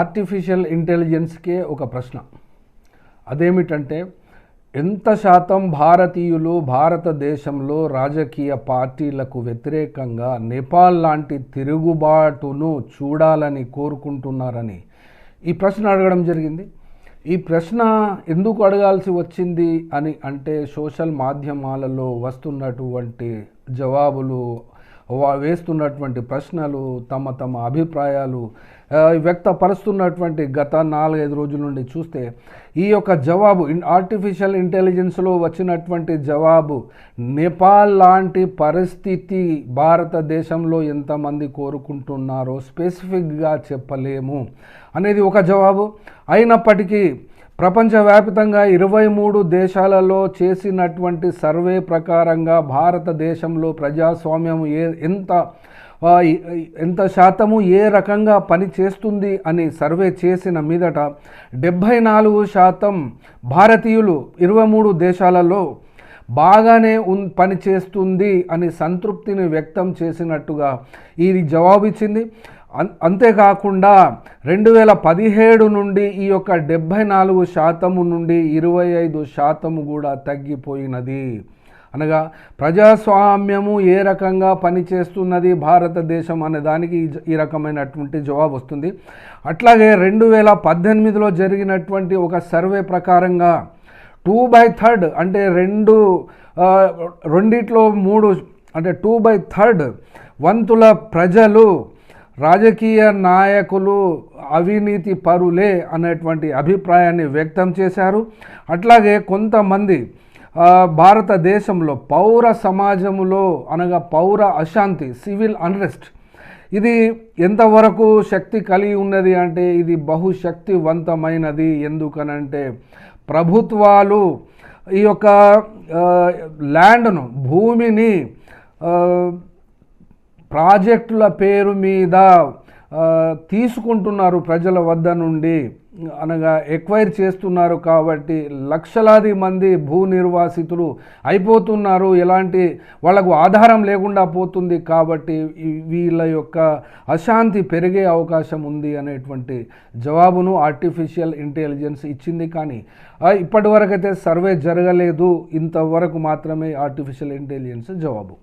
Artificial ఇంటెలిజెన్స్కే ఒక ప్రశ్న. అదేమిటంటే ఎంత శాతం భారతీయులు భారతదేశంలో రాజకీయ పార్టీలకు వ్యతిరేకంగా నేపాల్ లాంటి తిరుగుబాటును చూడాలని కోరుకుంటున్నారని ఈ ప్రశ్న అడగడం జరిగింది. ఈ ప్రశ్న ఎందుకు అడగాల్సి వచ్చింది అని అంటే సోషల్ మాధ్యమాలలో వస్తున్నటువంటి జవాబులు వేస్తున్నటువంటి ప్రశ్నలు తమ తమ అభిప్రాయాలు వ్యక్తపరుస్తున్నటువంటి గత నాలుగైదు రోజుల నుండి చూస్తే ఈ యొక్క జవాబు ఆర్టిఫిషియల్ ఇంటెలిజెన్స్లో వచ్చినటువంటి జవాబు నేపాల్ లాంటి పరిస్థితి భారతదేశంలో ఎంతమంది కోరుకుంటున్నారో స్పెసిఫిక్గా చెప్పలేము. అనేది ఒక జవాబు. అయినప్పటికీ ప్రపంచవ్యాప్తంగా ఇరవై మూడు దేశాలలో చేసినటువంటి సర్వే ప్రకారంగా భారతదేశంలో ప్రజాస్వామ్యం ఏ ఎంత ఎంత శాతము ఏ రకంగా పని చేస్తుంది అని సర్వే చేసిన మీదట డెబ్భై నాలుగు శాతం భారతీయులు ఇరవై మూడు దేశాలలో బాగానే ఉన్ పనిచేస్తుంది అని సంతృప్తిని వ్యక్తం చేసినట్టుగా ఇది జవాబిచ్చింది. అంతేకాకుండా రెండు వేల పదిహేడు నుండి ఈ యొక్క డెబ్భై నాలుగు శాతము నుండి ఇరవై ఐదు శాతము కూడా తగ్గిపోయినది. అనగా ప్రజాస్వామ్యము ఏ రకంగా పనిచేస్తున్నది భారతదేశం అనే దానికి ఈ రకమైనటువంటి జవాబు వస్తుంది. అట్లాగే రెండు వేల పద్దెనిమిదిలో జరిగినటువంటి ఒక సర్వే ప్రకారంగా టూ బై థర్డ్ అంటే రెండు రెండిట్లో మూడు అంటే టూ బై థర్డ్ వంతుల ప్రజలు రాజకీయ నాయకులు అవినీతి పరులే అనేటువంటి అభిప్రాయాన్ని వ్యక్తం చేశారు. అట్లాగే కొంతమంది భారతదేశంలో పౌర సమాజంలో అనగా పౌర అశాంతి సివిల్ అన్రెస్ట్ ఇది ఎంతవరకు శక్తి కలిగి ఉన్నది అంటే ఇది బహుశక్తివంతమైనది. ఎందుకనంటే ప్రభుత్వాలు ఈ యొక్క ల్యాండ్ను భూమిని ప్రాజెక్టుల పేరు మీద తీసుకుంటున్నారు ప్రజల వద్ద నుండి అనగా ఎక్వైర్ చేస్తున్నారు కాబట్టి లక్షలాది మంది భూ నిర్వాసితులు అయిపోతున్నారు. ఎలాంటి వాళ్ళకు ఆధారం లేకుండా పోతుంది కాబట్టి వీళ్ళ యొక్క అశాంతి పెరిగే అవకాశం ఉంది అనేటువంటి జవాబును ఆర్టిఫిషియల్ ఇంటెలిజెన్స్ ఇచ్చింది. కానీ ఇప్పటివరకైతే సర్వే జరగలేదు. ఇంతవరకు మాత్రమే ఆర్టిఫిషియల్ ఇంటెలిజెన్స్ జవాబు.